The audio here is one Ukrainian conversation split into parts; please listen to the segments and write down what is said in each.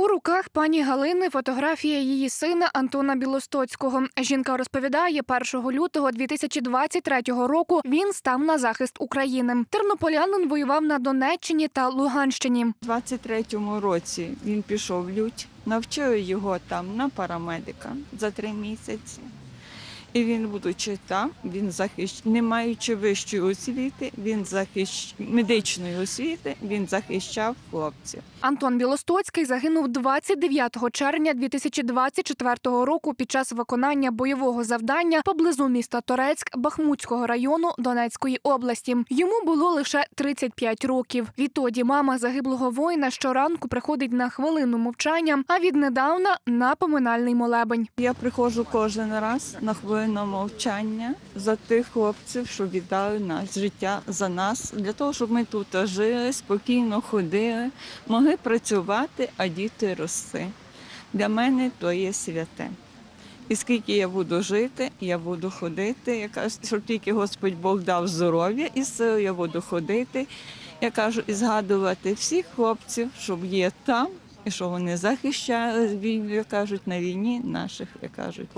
У руках пані Галини фотографія її сина Антона Білостоцького. Жінка розповідає, 1 лютого 2023 року він став на захист України. Тернополянин воював на Донеччині та Луганщині. У 23-му році він пішов в лють, навчив його там на парамедика за три місяці. І він, будучи там, він захищ... не маючи вищої освіти, він захищ... медичної освіти, він захищав хлопців. Антон Білостоцький загинув 29 червня 2024 року під час виконання бойового завдання поблизу міста Торецьк Бахмутського району Донецької області. Йому було лише 35 років. Відтоді мама загиблого воїна щоранку приходить на хвилину мовчання, а віднедавна на поминальний молебень. Я приходжу кожен раз на хвилину мовчання за тих хлопців, що віддали нас життя за нас, для того, щоб ми тут жили, спокійно ходили, могли працювати, а діти рости. Для мене то є святе. І скільки я буду жити, я буду ходити. Я кажу, щоб тільки Господь Бог дав здоров'я і сили, я буду ходити. Я кажу, і згадувати всіх хлопців, щоб є там, і що вони захищали як кажуть, на війні наших, як кажуть,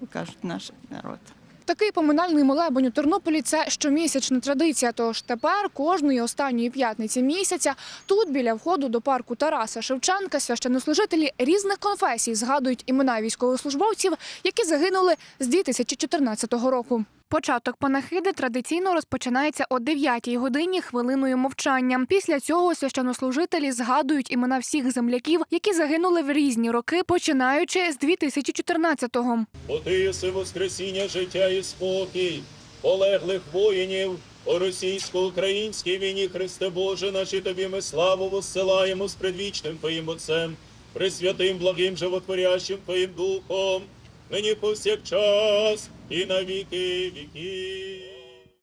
як кажуть, наших народ. Такий поминальний молебень у Тернополі це щомісячна традиція. Тож тепер кожної останньої п'ятниці місяця тут біля входу до парку Тараса Шевченка священнослужителі різних конфесій згадують імена військовослужбовців, які загинули з 2014 року. Початок панахиди традиційно розпочинається о 9 годині хвилиною мовчання. Після цього священнослужителі згадують імена всіх земляків, які загинули в різні роки, починаючи з 2014-го. Бо ти єси воскресіння життя і спокій, полеглих воїнів, у російсько-українській війні, Христе Боже, наші тобі ми славу воссилаємо з предвічним Твоїм Отцем, пресвятим, благим, животворящим Твоїм Духом, нині повсякчас і на віки.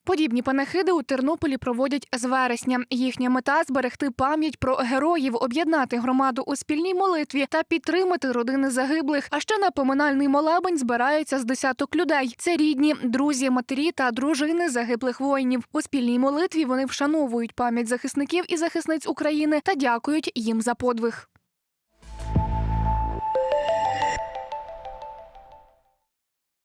Подібні панахиди у Тернополі проводять з вересня. Їхня мета зберегти пам'ять про героїв, об'єднати громаду у спільній молитві та підтримати родини загиблих. А ще на поминальний молебень збираються з десяток людей. Це рідні, друзі, матері та дружини загиблих воїнів. У спільній молитві вони вшановують пам'ять захисників і захисниць України та дякують їм за подвиг.